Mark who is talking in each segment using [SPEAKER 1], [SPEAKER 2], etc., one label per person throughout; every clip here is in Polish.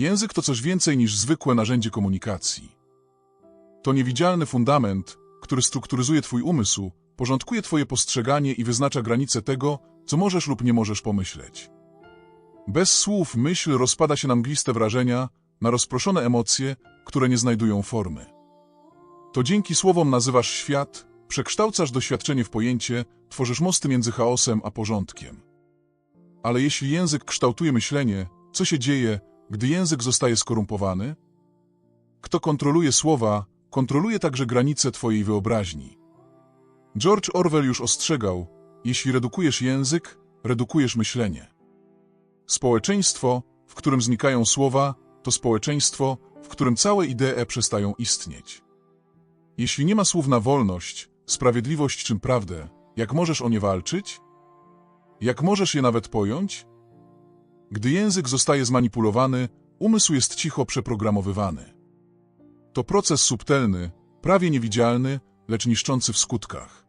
[SPEAKER 1] Język to coś więcej niż zwykłe narzędzie komunikacji. To niewidzialny fundament, który strukturyzuje Twój umysł, porządkuje Twoje postrzeganie i wyznacza granice tego, co możesz lub nie możesz pomyśleć. Bez słów myśl rozpada się na mgliste wrażenia, na rozproszone emocje, które nie znajdują formy. To dzięki słowom nazywasz świat, przekształcasz doświadczenie w pojęcie, tworzysz mosty między chaosem a porządkiem. Ale jeśli język kształtuje myślenie, co się dzieje, gdy język zostaje skorumpowany? Kto kontroluje słowa, kontroluje także granice Twojej wyobraźni. George Orwell już ostrzegał, jeśli redukujesz język, redukujesz myślenie. Społeczeństwo, w którym znikają słowa, to społeczeństwo, w którym całe idee przestają istnieć. Jeśli nie ma słów na wolność, sprawiedliwość czy prawdę, jak możesz o nie walczyć? Jak możesz je nawet pojąć? Gdy język zostaje zmanipulowany, umysł jest cicho przeprogramowywany. To proces subtelny, prawie niewidzialny, lecz niszczący w skutkach.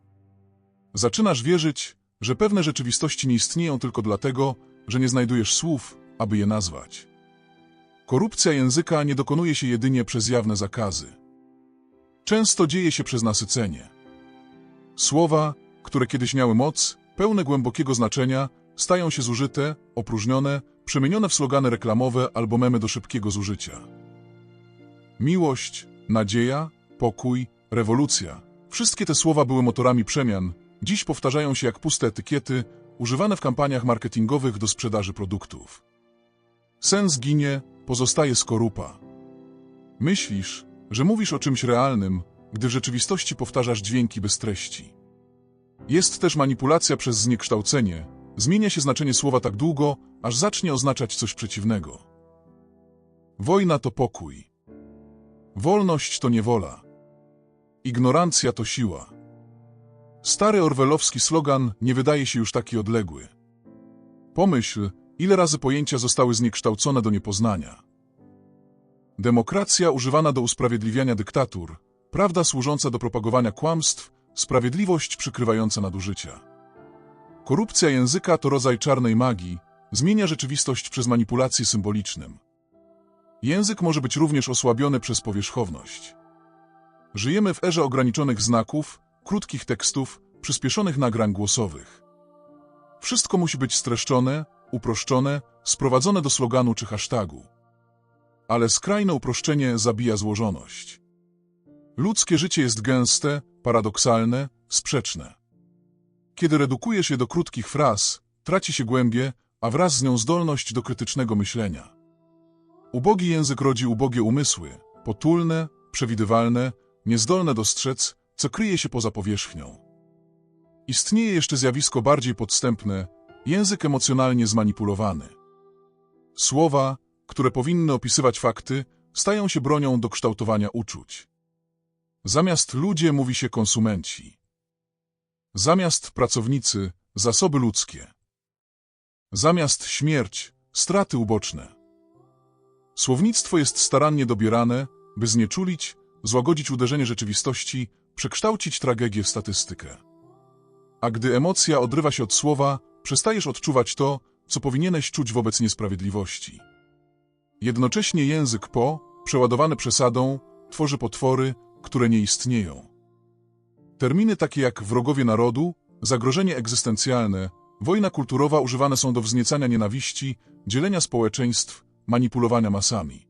[SPEAKER 1] Zaczynasz wierzyć, że pewne rzeczywistości nie istnieją tylko dlatego, że nie znajdujesz słów, aby je nazwać. Korupcja języka nie dokonuje się jedynie przez jawne zakazy. Często dzieje się przez nasycenie. Słowa, które kiedyś miały moc, pełne głębokiego znaczenia, stają się zużyte, opróżnione, przemienione w slogany reklamowe albo memy do szybkiego zużycia. Miłość, nadzieja, pokój, rewolucja. Wszystkie te słowa były motorami przemian, dziś powtarzają się jak puste etykiety, używane w kampaniach marketingowych do sprzedaży produktów. Sens ginie, pozostaje skorupa. Myślisz, że mówisz o czymś realnym, gdy w rzeczywistości powtarzasz dźwięki bez treści. Jest też manipulacja przez zniekształcenie. Zmienia się znaczenie słowa tak długo, aż zacznie oznaczać coś przeciwnego. Wojna to pokój. Wolność to niewola. Ignorancja to siła. Stary orwellowski slogan nie wydaje się już taki odległy. Pomyśl, ile razy pojęcia zostały zniekształcone do niepoznania. Demokracja używana do usprawiedliwiania dyktatur, prawda służąca do propagowania kłamstw, sprawiedliwość przykrywająca nadużycia. Korupcja języka to rodzaj czarnej magii, zmienia rzeczywistość przez manipulacje symbolicznym. Język może być również osłabiony przez powierzchowność. Żyjemy w erze ograniczonych znaków, krótkich tekstów, przyspieszonych nagrań głosowych. Wszystko musi być streszczone, uproszczone, sprowadzone do sloganu czy hashtagu. Ale skrajne uproszczenie zabija złożoność. Ludzkie życie jest gęste, paradoksalne, sprzeczne. Kiedy redukujesz je do krótkich fraz, traci się głębie, a wraz z nią zdolność do krytycznego myślenia. Ubogi język rodzi ubogie umysły, potulne, przewidywalne, niezdolne dostrzec, co kryje się poza powierzchnią. Istnieje jeszcze zjawisko bardziej podstępne, język emocjonalnie zmanipulowany. Słowa, które powinny opisywać fakty, stają się bronią do kształtowania uczuć. Zamiast ludzie mówi się konsumenci. Zamiast pracownicy, zasoby ludzkie. Zamiast śmierć, straty uboczne. Słownictwo jest starannie dobierane, by znieczulić, złagodzić uderzenie rzeczywistości, przekształcić tragedię w statystykę. A gdy emocja odrywa się od słowa, przestajesz odczuwać to, co powinieneś czuć wobec niesprawiedliwości. Jednocześnie język po, przeładowany przesadą, tworzy potwory, które nie istnieją. Terminy takie jak wrogowie narodu, zagrożenie egzystencjalne, wojna kulturowa używane są do wzniecania nienawiści, dzielenia społeczeństw, manipulowania masami.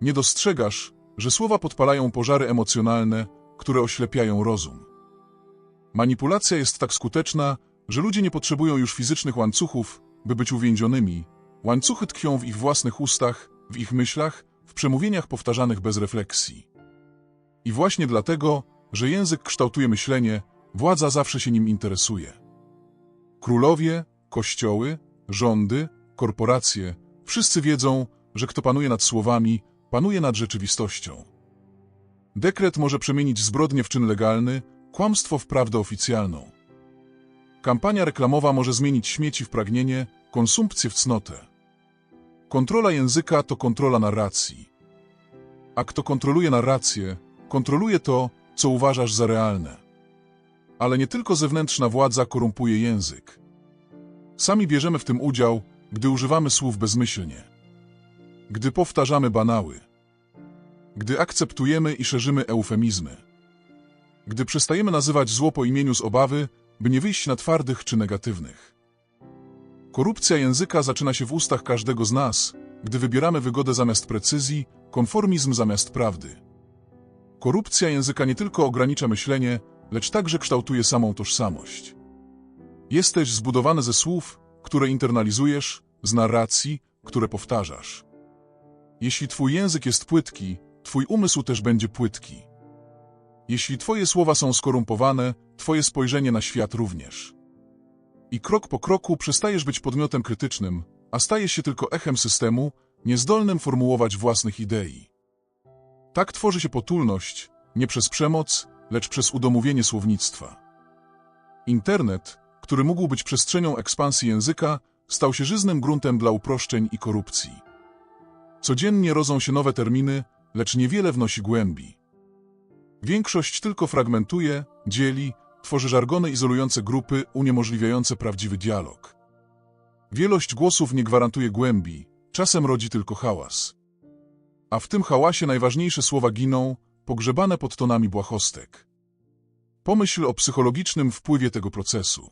[SPEAKER 1] Nie dostrzegasz, że słowa podpalają pożary emocjonalne, które oślepiają rozum. Manipulacja jest tak skuteczna, że ludzie nie potrzebują już fizycznych łańcuchów, by być uwięzionymi. Łańcuchy tkwią w ich własnych ustach, w ich myślach, w przemówieniach powtarzanych bez refleksji. I właśnie dlatego, że język kształtuje myślenie, władza zawsze się nim interesuje. Królowie, kościoły, rządy, korporacje Wszyscy wiedzą, że kto panuje nad słowami, panuje nad rzeczywistością. Dekret może przemienić zbrodnię w czyn legalny, kłamstwo w prawdę oficjalną. Kampania reklamowa może zmienić śmieci w pragnienie, konsumpcję w cnotę. Kontrola języka to kontrola narracji. A kto kontroluje narrację, kontroluje to, co uważasz za realne. Ale nie tylko zewnętrzna władza korumpuje język. Sami bierzemy w tym udział, gdy używamy słów bezmyślnie. Gdy powtarzamy banały. Gdy akceptujemy i szerzymy eufemizmy. Gdy przestajemy nazywać zło po imieniu z obawy, by nie wyjść na twardych czy negatywnych. Korupcja języka zaczyna się w ustach każdego z nas, gdy wybieramy wygodę zamiast precyzji, konformizm zamiast prawdy. Korupcja języka nie tylko ogranicza myślenie, lecz także kształtuje samą tożsamość. Jesteś zbudowany ze słów, które internalizujesz, z narracji, które powtarzasz. Jeśli twój język jest płytki, twój umysł też będzie płytki. Jeśli twoje słowa są skorumpowane, twoje spojrzenie na świat również. I krok po kroku przestajesz być podmiotem krytycznym, a stajesz się tylko echem systemu, niezdolnym formułować własnych idei. Tak tworzy się potulność, nie przez przemoc, lecz przez udomówienie słownictwa. Internet, który mógł być przestrzenią ekspansji języka, stał się żyznym gruntem dla uproszczeń i korupcji. Codziennie rodzą się nowe terminy, lecz niewiele wnosi głębi. Większość tylko fragmentuje, dzieli, tworzy żargony izolujące grupy, uniemożliwiające prawdziwy dialog. Wielość głosów nie gwarantuje głębi, czasem rodzi tylko hałas. A w tym hałasie najważniejsze słowa giną, pogrzebane pod tonami błahostek. Pomyśl o psychologicznym wpływie tego procesu.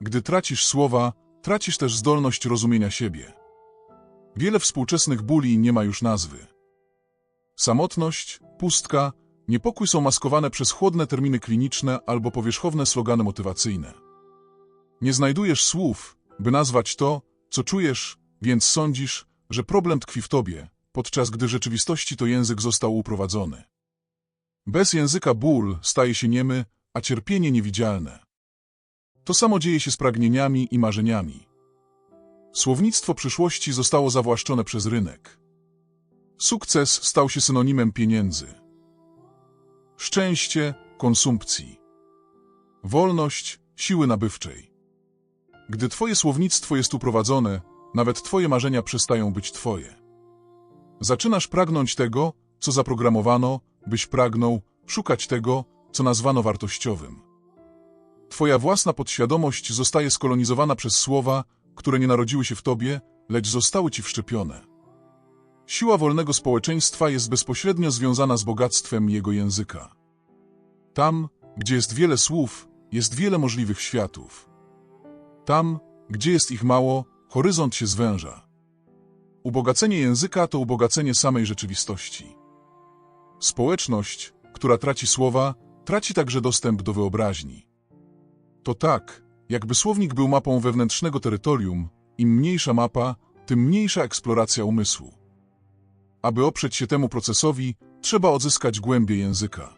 [SPEAKER 1] Gdy tracisz słowa, tracisz też zdolność rozumienia siebie. Wiele współczesnych bóli nie ma już nazwy. Samotność, pustka, niepokój są maskowane przez chłodne terminy kliniczne albo powierzchowne slogany motywacyjne. Nie znajdujesz słów, by nazwać to, co czujesz, więc sądzisz, że problem tkwi w tobie, podczas gdy rzeczywistości to język został uprowadzony. Bez języka ból staje się niemy, a cierpienie niewidzialne. To samo dzieje się z pragnieniami i marzeniami. Słownictwo przyszłości zostało zawłaszczone przez rynek. Sukces stał się synonimem pieniędzy. Szczęście konsumpcji. Wolność siły nabywczej. Gdy twoje słownictwo jest uprowadzone, nawet twoje marzenia przestają być twoje. Zaczynasz pragnąć tego, co zaprogramowano, byś pragnął szukać tego, co nazwano wartościowym. Twoja własna podświadomość zostaje skolonizowana przez słowa, które nie narodziły się w tobie, lecz zostały ci wszczepione. Siła wolnego społeczeństwa jest bezpośrednio związana z bogactwem jego języka. Tam, gdzie jest wiele słów, jest wiele możliwych światów. Tam, gdzie jest ich mało, horyzont się zwęża. Ubogacenie języka to ubogacenie samej rzeczywistości. Społeczność, która traci słowa, traci także dostęp do wyobraźni. To tak, jakby słownik był mapą wewnętrznego terytorium, im mniejsza mapa, tym mniejsza eksploracja umysłu. Aby oprzeć się temu procesowi, trzeba odzyskać głębie języka.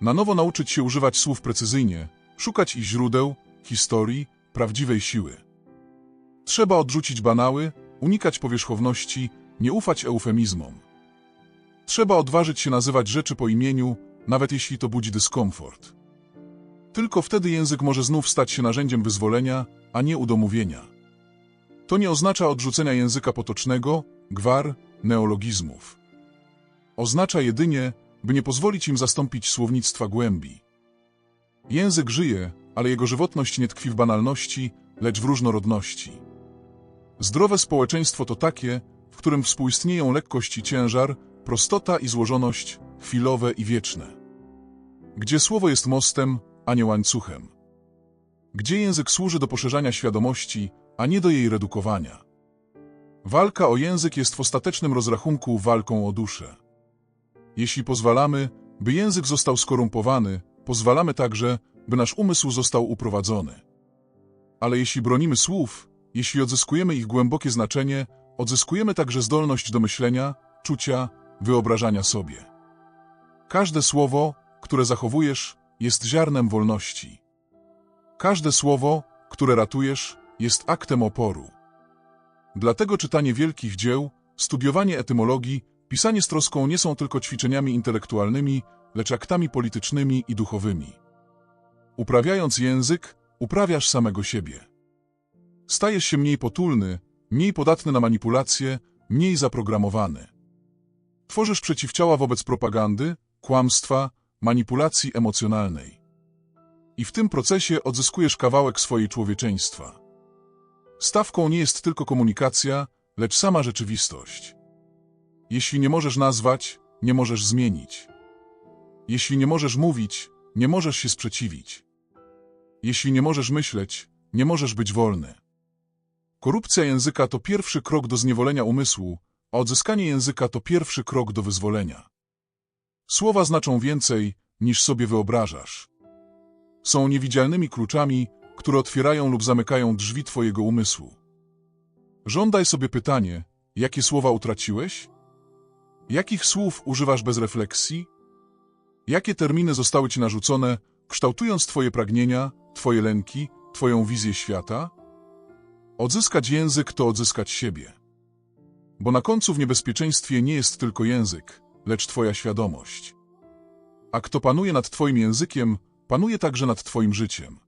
[SPEAKER 1] Na nowo nauczyć się używać słów precyzyjnie, szukać ich źródeł, historii, prawdziwej siły. Trzeba odrzucić banały, unikać powierzchowności, nie ufać eufemizmom. Trzeba odważyć się nazywać rzeczy po imieniu, nawet jeśli to budzi dyskomfort. Tylko wtedy język może znów stać się narzędziem wyzwolenia, a nie udomówienia. To nie oznacza odrzucenia języka potocznego, gwar, neologizmów. Oznacza jedynie, by nie pozwolić im zastąpić słownictwa głębi. Język żyje, ale jego żywotność nie tkwi w banalności, lecz w różnorodności. Zdrowe społeczeństwo to takie, w którym współistnieją lekkość i ciężar, prostota i złożoność, chwilowe i wieczne. Gdzie słowo jest mostem, a nie łańcuchem. Gdzie język służy do poszerzania świadomości, a nie do jej redukowania. Walka o język jest w ostatecznym rozrachunku walką o duszę. Jeśli pozwalamy, by język został skorumpowany, pozwalamy także, by nasz umysł został uprowadzony. Ale jeśli bronimy słów, jeśli odzyskujemy ich głębokie znaczenie, odzyskujemy także zdolność do myślenia, czucia, wyobrażania sobie. Każde słowo, które zachowujesz, jest ziarnem wolności. Każde słowo, które ratujesz, jest aktem oporu. Dlatego czytanie wielkich dzieł, studiowanie etymologii, pisanie z troską nie są tylko ćwiczeniami intelektualnymi, lecz aktami politycznymi i duchowymi. Uprawiając język, uprawiasz samego siebie. Stajesz się mniej potulny, mniej podatny na manipulacje, mniej zaprogramowany. Tworzysz przeciwciała wobec propagandy, kłamstwa, manipulacji emocjonalnej. I w tym procesie odzyskujesz kawałek swojej człowieczeństwa. Stawką nie jest tylko komunikacja, lecz sama rzeczywistość. Jeśli nie możesz nazwać, nie możesz zmienić. Jeśli nie możesz mówić, nie możesz się sprzeciwić. Jeśli nie możesz myśleć, nie możesz być wolny. Korupcja języka to pierwszy krok do zniewolenia umysłu, a odzyskanie języka to pierwszy krok do wyzwolenia. Słowa znaczą więcej, niż sobie wyobrażasz. Są niewidzialnymi kluczami, które otwierają lub zamykają drzwi Twojego umysłu. Żądaj sobie pytanie, jakie słowa utraciłeś? Jakich słów używasz bez refleksji? Jakie terminy zostały Ci narzucone, kształtując Twoje pragnienia, Twoje lęki, Twoją wizję świata? Odzyskać język to odzyskać siebie. Bo na końcu w niebezpieczeństwie nie jest tylko język, lecz Twoja świadomość. A kto panuje nad Twoim językiem, panuje także nad Twoim życiem.